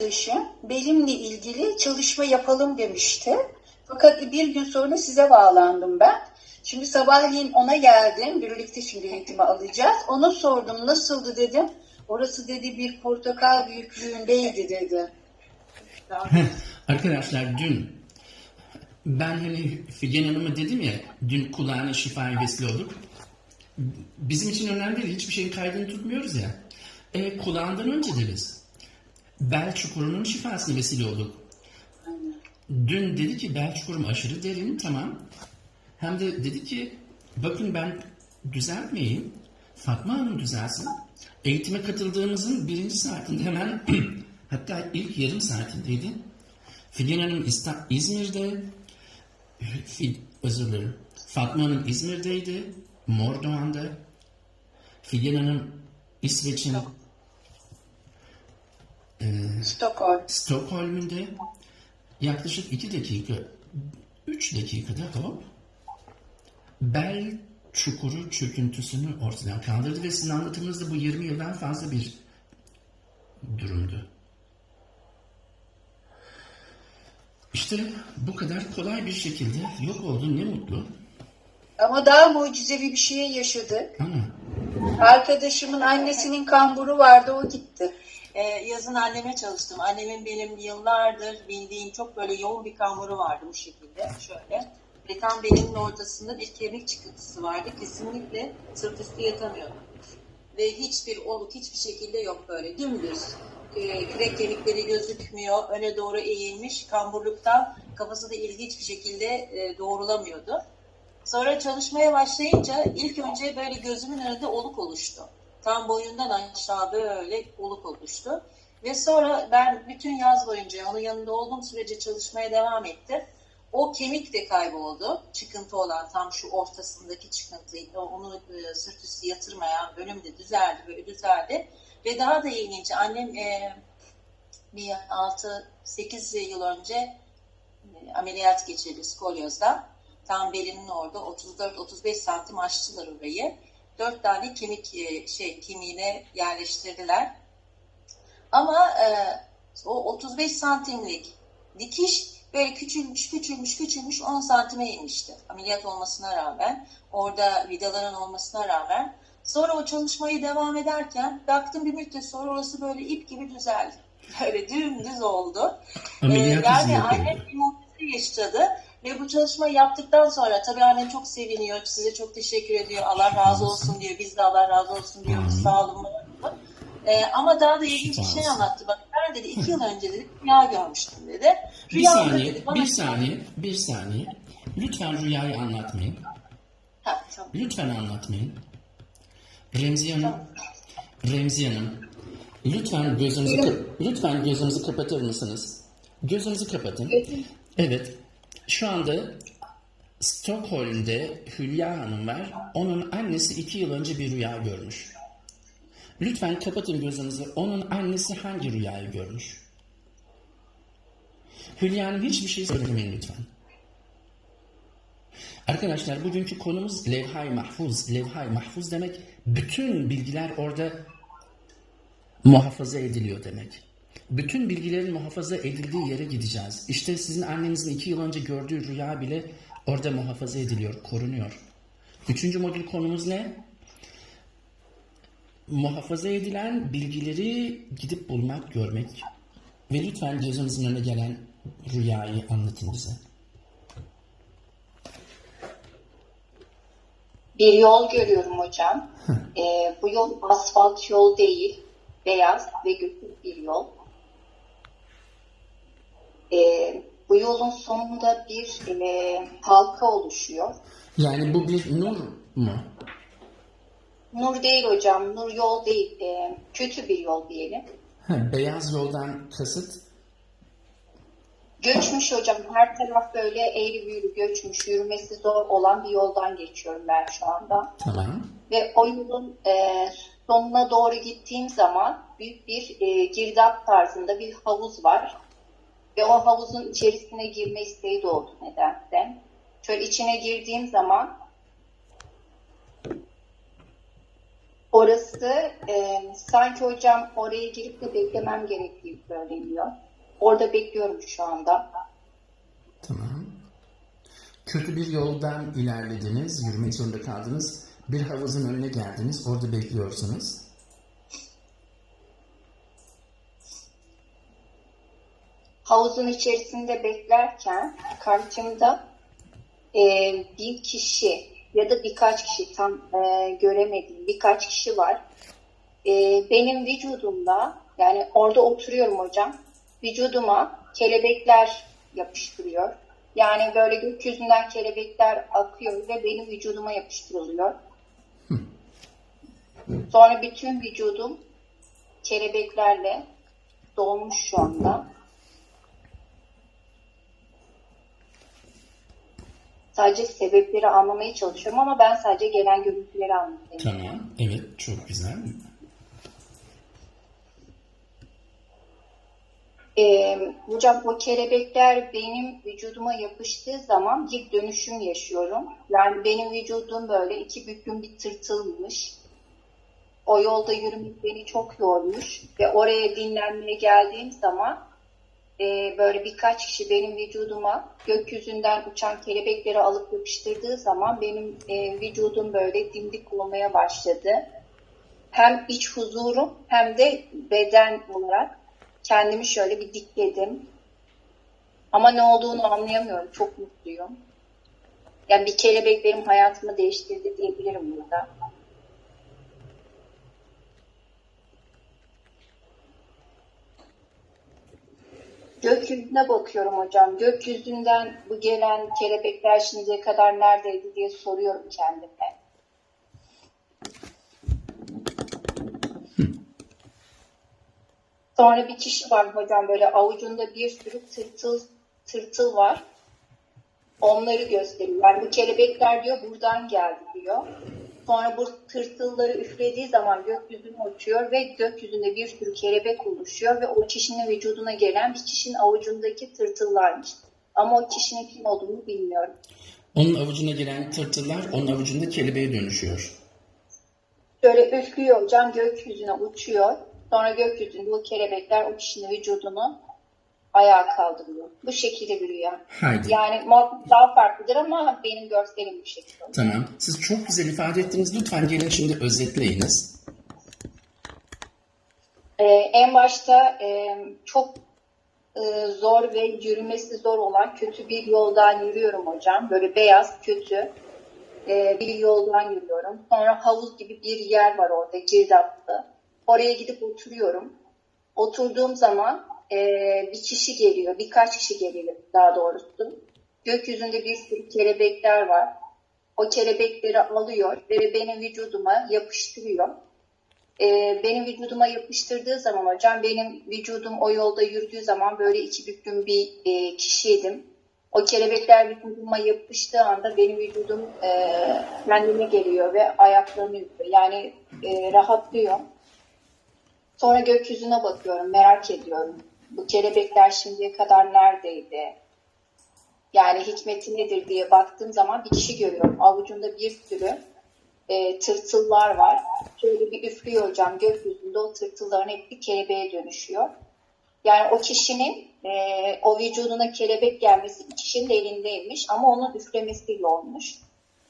arkadaşım benimle ilgili çalışma yapalım demişti. Fakat bir gün sonra size bağlandım ben. Şimdi sabahleyin ona geldim. Birlikte şimdi eğitimi alacağız. Ona sordum nasıldı dedim. Orası dedi bir portakal büyüklüğündeydi dedi. Arkadaşlar dün ben hani Figen Hanım'a dedim ya dün kulağına şifaya vesile olduk. Bizim için önemli değil. Hiçbir şeyin kaydını tutmuyoruz ya. E, kulağından önce de biz. Bel çukurunun şifasına vesile olduk. Dün dedi ki bel çukurum aşırı derin tamam. Hem de dedi ki bakın ben düzeltmeyeyim. Fatma Hanım düzelsin. Eğitime katıldığımızın birinci saatinde hemen hatta ilk yarım saatindeydi. Figen Hanım İzmir'de özür dilerim. Fatma Hanım İzmir'deydi. Mordoğan'da. Figen Hanım İsveç'in Stockholm. Stockholm'ünde yaklaşık iki dakika, üç dakikada hop bel çukuru çöküntüsünü ortadan kaldırdı ve sizin anlatımınızda bu 20 yıldan fazla bir durumdu. İşte bu kadar kolay bir şekilde yok oldu ne mutlu. Ama daha mucizevi bir şey yaşadık. Ama Arkadaşımın annesinin kamburu vardı o gitti. Ee, yazın anneme çalıştım. Annemin benim yıllardır bildiğim çok böyle yoğun bir kamburu vardı bu şekilde. Şöyle. Ve tam belimin ortasında bir kemik çıkıntısı vardı. Kesinlikle sırt üstü yatamıyordum. Ve hiçbir oluk hiçbir şekilde yok böyle. Dümdüz. Ee, kürek kemikleri gözükmüyor. Öne doğru eğilmiş. Kamburluktan kafası da ilginç bir şekilde e, doğrulamıyordu. Sonra çalışmaya başlayınca ilk önce böyle gözümün önünde oluk oluştu. Tam boyundan aşağı böyle oluk oluştu. Ve sonra ben bütün yaz boyunca onun yanında olduğum sürece çalışmaya devam ettim. O kemik de kayboldu. Çıkıntı olan tam şu ortasındaki çıkıntı, onu e, sırt üstü yatırmayan bölüm de düzeldi, böyle düzeldi. Ve daha da ilginç, annem e, bir 6-8 yıl önce e, ameliyat geçirdi skolyozdan. Tam belinin orada 34-35 santim açtılar orayı. Dört tane kemik e, şey kemiğine yerleştirdiler. Ama e, o 35 santimlik dikiş böyle küçülmüş, küçülmüş, küçülmüş 10 santime inmişti. Ameliyat olmasına rağmen, orada vidaların olmasına rağmen. Sonra o çalışmayı devam ederken baktım bir müddet sonra orası böyle ip gibi düzeldi. Böyle dümdüz oldu. ameliyat Ee, yani annem bir mucize yaşadı ve bu çalışmayı yaptıktan sonra tabii annem çok seviniyor, size çok teşekkür ediyor, Allah razı olsun diyor, biz de Allah razı olsun diyoruz, sağ olun. Ee, ama daha da ilginç bir şey anlattı. Bak ben dedi iki yıl önce dedi rüya görmüştüm dedi. Bir Rüyamda saniye, dedi bana... bir saniye, bir saniye. Lütfen rüyayı anlatmayın. Ha, tamam. Lütfen anlatmayın. Remziye Hanım, Remziye Hanım, lütfen gözünüzü, lütfen gözünüzü kapatır mısınız? Gözünüzü kapatın. Evet, şu anda Stockholm'de Hülya Hanım var. Onun annesi iki yıl önce bir rüya görmüş. Lütfen kapatın gözünüzü. Onun annesi hangi rüyayı görmüş? Hülya Hanım hiçbir şey söylemeyin lütfen. Arkadaşlar bugünkü konumuz levhay mahfuz. Levhay mahfuz demek bütün bilgiler orada muhafaza ediliyor demek. Bütün bilgilerin muhafaza edildiği yere gideceğiz. İşte sizin annenizin iki yıl önce gördüğü rüya bile orada muhafaza ediliyor, korunuyor. Üçüncü modül konumuz ne? Muhafaza edilen bilgileri gidip bulmak, görmek. Ve lütfen gözünüzün önüne gelen rüyayı anlatın bize. Bir yol görüyorum hocam. Ee, bu yol asfalt yol değil, beyaz ve gökyüzü bir yol. Ee, bu yolun sonunda bir e, halka oluşuyor. Yani bu bir nur mu? Nur değil hocam, nur yol değil, e, kötü bir yol diyelim. Ha, beyaz yoldan kasıt Göçmüş hocam, her taraf böyle eğri büğrü göçmüş, yürümesi zor olan bir yoldan geçiyorum ben şu anda. tamam. Ve o yolun e, sonuna doğru gittiğim zaman büyük bir e, girdap tarzında bir havuz var. Ve o havuzun içerisine girme isteği doğdu nedense. Şöyle içine girdiğim zaman Orası e, sanki hocam oraya girip de beklemem gerektiği söyleniyor. Orada bekliyorum şu anda. Tamam. Kötü bir yoldan ilerlediniz, yürümek zorunda kaldınız. Bir havuzun önüne geldiniz, orada bekliyorsunuz. Havuzun içerisinde beklerken karşımda e, bir kişi ya da birkaç kişi tam e, göremedim birkaç kişi var. E, benim vücudumda yani orada oturuyorum hocam vücuduma kelebekler yapıştırıyor. Yani böyle gökyüzünden kelebekler akıyor ve benim vücuduma yapıştırılıyor. Sonra bütün vücudum kelebeklerle dolmuş şu anda. Sadece sebepleri anlamaya çalışıyorum ama ben sadece gelen görüntüleri anlatayım. Tamam, evet çok güzel. Ee, hocam o kelebekler benim vücuduma yapıştığı zaman bir dönüşüm yaşıyorum. Yani benim vücudum böyle iki büklüm bir tırtılmış. O yolda yürümek beni çok yormuş ve oraya dinlenmeye geldiğim zaman e, böyle birkaç kişi benim vücuduma gökyüzünden uçan kelebekleri alıp yapıştırdığı zaman benim e, vücudum böyle dimdik olmaya başladı. Hem iç huzurum hem de beden olarak kendimi şöyle bir dikledim. Ama ne olduğunu anlayamıyorum. Çok mutluyum. Yani bir kelebek benim hayatımı değiştirdi diyebilirim burada. Gökyüzüne bakıyorum hocam. Gökyüzünden bu gelen kelebekler şimdiye kadar neredeydi diye soruyorum kendime. Sonra bir kişi var hocam böyle avucunda bir sürü tırtıl tırtıl var. Onları gösteriyor. Yani bu kelebekler diyor buradan geldi diyor. Sonra bu tırtılları üflediği zaman gökyüzüne uçuyor ve gökyüzünde bir sürü kelebek oluşuyor ve o kişinin vücuduna gelen bir kişinin avucundaki tırtıllarmış. Ama o kişinin kim olduğunu bilmiyorum. Onun avucuna gelen tırtıllar onun avucunda kelebeğe dönüşüyor. Şöyle üflüyor hocam gökyüzüne uçuyor. Sonra gökyüzünde o kelebekler o kişinin vücudunu ayağa kaldırıyor. Bu şekilde bir rüya. Haydi. Yani muhakkak daha farklıdır ama benim görselim bu şekilde. Tamam. Siz çok güzel ifade ettiniz. Lütfen gelin şimdi özetleyiniz. Ee, en başta e, çok e, zor ve yürümesi zor olan kötü bir yoldan yürüyorum hocam. Böyle beyaz, kötü e, bir yoldan yürüyorum. Sonra havuz gibi bir yer var orada, girdaplı. Oraya gidip oturuyorum. Oturduğum zaman e, bir kişi geliyor, birkaç kişi geliyor daha doğrusu. Gökyüzünde bir sürü kelebekler var. O kelebekleri alıyor ve benim vücuduma yapıştırıyor. Ee, benim vücuduma yapıştırdığı zaman hocam benim vücudum o yolda yürüdüğü zaman böyle iki büklüm bir e, kişiydim. O kelebekler vücuduma yapıştığı anda benim vücudum e, kendine geliyor ve ayaklanıyor. Yani e, rahatlıyor. Sonra gökyüzüne bakıyorum, merak ediyorum. Bu kelebekler şimdiye kadar neredeydi? Yani hikmeti nedir diye baktığım zaman bir kişi görüyorum. Avucunda bir sürü e, tırtıllar var. Şöyle bir üflüyor hocam gökyüzünde o tırtılların hepsi kelebeğe dönüşüyor. Yani o kişinin e, o vücuduna kelebek gelmesi kişinin elindeymiş ama onun üflemesiyle olmuş.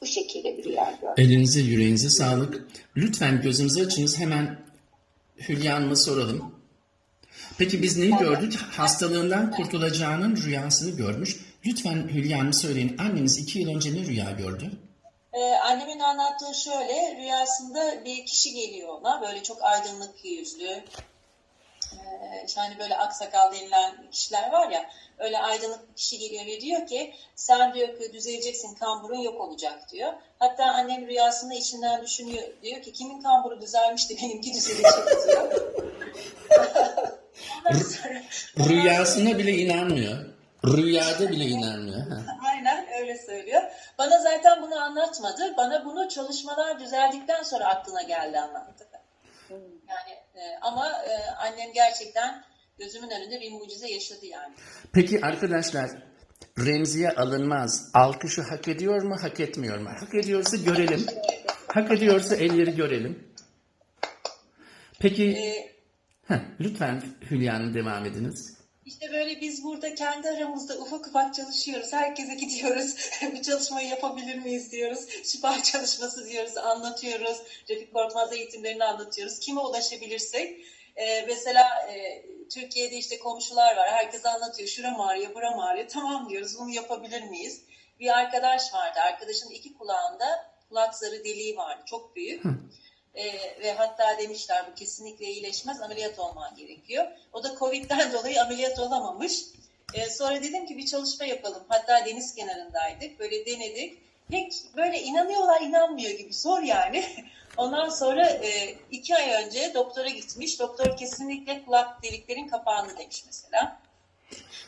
Bu şekilde bir rüya gördüm. Elinize yüreğinize sağlık. Lütfen gözümüzü açınız. Hemen Hülya Hanım'a soralım. Peki biz neyi gördük? Hastalığından kurtulacağının rüyasını görmüş. Lütfen Hülya Hanım söyleyin. Anneniz iki yıl önce ne rüya gördü? Ee, annemin anlattığı şöyle, rüyasında bir kişi geliyor ona, böyle çok aydınlık yüzlü, ee, hani böyle aksakal denilen kişiler var ya, öyle aydınlık bir kişi geliyor ve diyor ki, sen diyor ki düzeleceksin, kamburun yok olacak diyor. Hatta annem rüyasında içinden düşünüyor, diyor ki kimin kamburu düzelmişti, benimki düzelecek diyor. Rüyasına bile inanmıyor. Rüyada bile inanmıyor. Aynen öyle söylüyor. Bana zaten bunu anlatmadı. Bana bunu çalışmalar düzeldikten sonra aklına geldi anlattı. Yani e, ama e, annem gerçekten gözümün önünde bir mucize yaşadı yani. Peki arkadaşlar Remziye alınmaz. Alkışı hak ediyor mu, hak etmiyor mu? Hak ediyorsa görelim. Hak ediyorsa elleri görelim. Peki Ee, heh, lütfen Hülya Hanım devam ediniz. İşte böyle biz burada kendi aramızda ufak ufak çalışıyoruz. Herkese gidiyoruz. Bu çalışmayı yapabilir miyiz diyoruz. Şifa çalışması diyoruz, anlatıyoruz. Refik Korkmaz eğitimlerini anlatıyoruz. Kime ulaşabilirsek. Ee, mesela e, Türkiye'de işte komşular var. Herkes anlatıyor. Şuram ağrıyor, buram ağrıyor. Tamam diyoruz. Bunu yapabilir miyiz? Bir arkadaş vardı. Arkadaşın iki kulağında kulak zarı deliği vardı. Çok büyük. Ee, ve hatta demişler bu kesinlikle iyileşmez ameliyat olman gerekiyor. O da Covid'den dolayı ameliyat olamamış. Ee, sonra dedim ki bir çalışma yapalım. Hatta deniz kenarındaydık. Böyle denedik. Pek böyle inanıyorlar inanmıyor gibi zor yani. Ondan sonra e, iki ay önce doktora gitmiş. Doktor kesinlikle kulak deliklerin kapağını demiş mesela.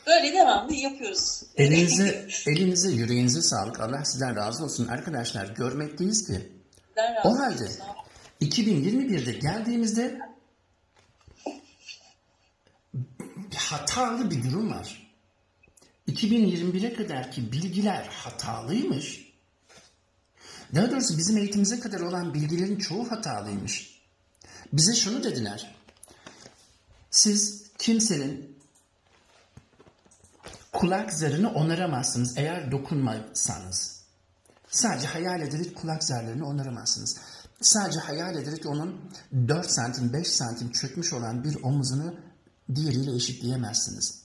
Böyle devamlı yapıyoruz. Elinize, elinize, yüreğinize sağlık. Allah sizden razı olsun. Arkadaşlar görmekteyiz ki o halde olsun. 2021'de geldiğimizde hatalı bir durum var. 2021'e kadarki bilgiler hatalıymış. Daha doğrusu bizim eğitimimize kadar olan bilgilerin çoğu hatalıymış. Bize şunu dediler. Siz kimsenin kulak zarını onaramazsınız eğer dokunmazsanız. Sadece hayal ederek kulak zarlarını onaramazsınız. Sadece hayal ederek onun 4 santim 5 santim çökmüş olan bir omuzunu diğeriyle eşitleyemezsiniz.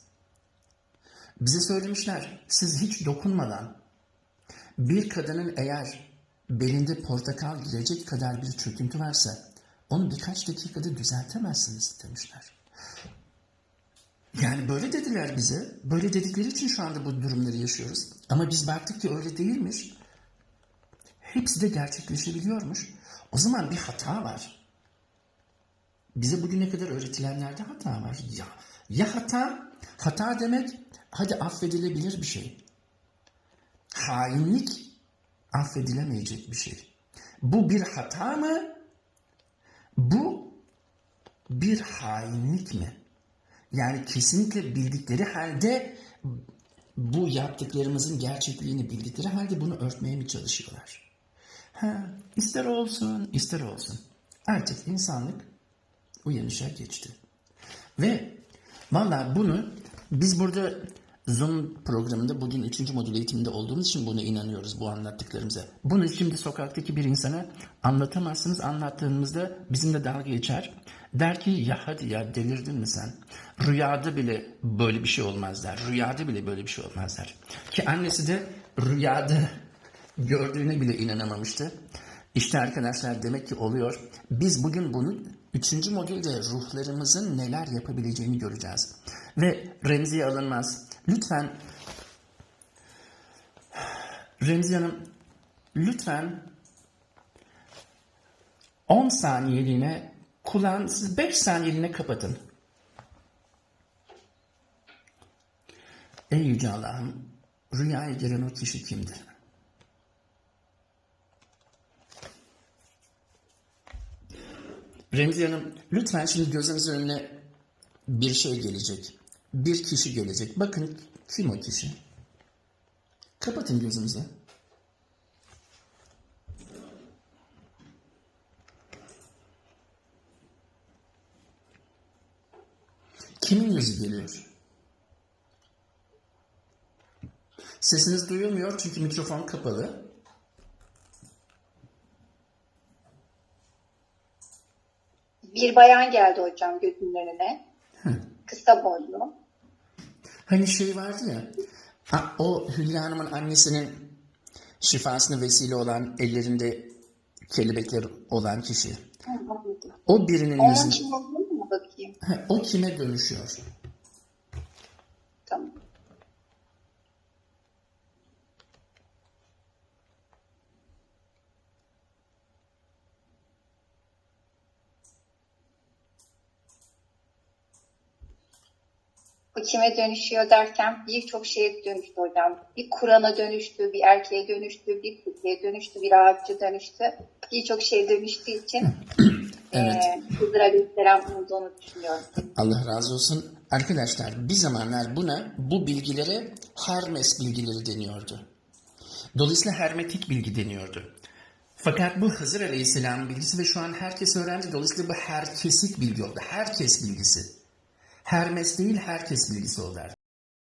Bize söylemişler siz hiç dokunmadan bir kadının eğer belinde portakal girecek kadar bir çöküntü varsa onu birkaç dakikada düzeltemezsiniz demişler. Yani böyle dediler bize. Böyle dedikleri için şu anda bu durumları yaşıyoruz. Ama biz baktık ki öyle değilmiş. Hepsi de gerçekleşebiliyormuş. O zaman bir hata var. Bize bugüne kadar öğretilenlerde hata var. Ya, ya hata, hata demek hadi affedilebilir bir şey. Hainlik affedilemeyecek bir şey. Bu bir hata mı? Bu bir hainlik mi? Yani kesinlikle bildikleri halde bu yaptıklarımızın gerçekliğini bildikleri halde bunu örtmeye mi çalışıyorlar? Ha, ister olsun, ister olsun. Artık insanlık uyanışa geçti. Ve valla bunu biz burada Zoom programında bugün 3. modül eğitiminde olduğumuz için buna inanıyoruz bu anlattıklarımıza. Bunu şimdi sokaktaki bir insana anlatamazsınız. Anlattığımızda bizimle dalga geçer. Der ki ya hadi ya delirdin mi sen? Rüyada bile böyle bir şey olmaz der. Rüyada bile böyle bir şey olmaz der. Ki annesi de rüyada gördüğüne bile inanamamıştı. İşte arkadaşlar demek ki oluyor. Biz bugün bunu üçüncü modülde ruhlarımızın neler yapabileceğini göreceğiz. Ve Remzi'ye alınmaz. Lütfen Remzi Hanım lütfen 10 saniyeliğine kulağın, siz 5 saniyeliğine kapatın. Ey Yüce Allah'ım rüyaya giren o kişi kimdi? Remzi Hanım lütfen şimdi gözünüzün önüne bir şey gelecek. Bir kişi gelecek. Bakın kim o kişi? Kapatın gözünüzü. Kimin yüzü geliyor? Sesiniz duyulmuyor çünkü mikrofon kapalı. Bir bayan geldi hocam gözümün önüne. Kısa boylu. Hani şey vardı ya, ha, o Hülya Hanım'ın annesinin şifasına vesile olan ellerinde kelebekler olan kişi. Hı. O birinin Onun yüzü, kim olduğunu mu bakayım? Ha, o kime dönüşüyor? Tamam. Bu kime dönüşüyor derken birçok şeye dönüştü hocam. Bir Kur'an'a dönüştü, bir erkeğe dönüştü, bir Türkiye'ye dönüştü, bir ağaççı dönüştü. Birçok şey dönüştüğü için Evet. eee Hızır Aleyhisselam olduğunu düşünüyorum. Allah razı olsun. Arkadaşlar bir zamanlar buna, bu bilgilere Hermes bilgileri deniyordu. Dolayısıyla hermetik bilgi deniyordu. Fakat bu Hızır Aleyhisselam'ın bilgisi ve şu an herkes öğrendi. Dolayısıyla bu herkeslik bilgi oldu. Herkes bilgisi. Hermes değil herkes bilgisi oldu. artık.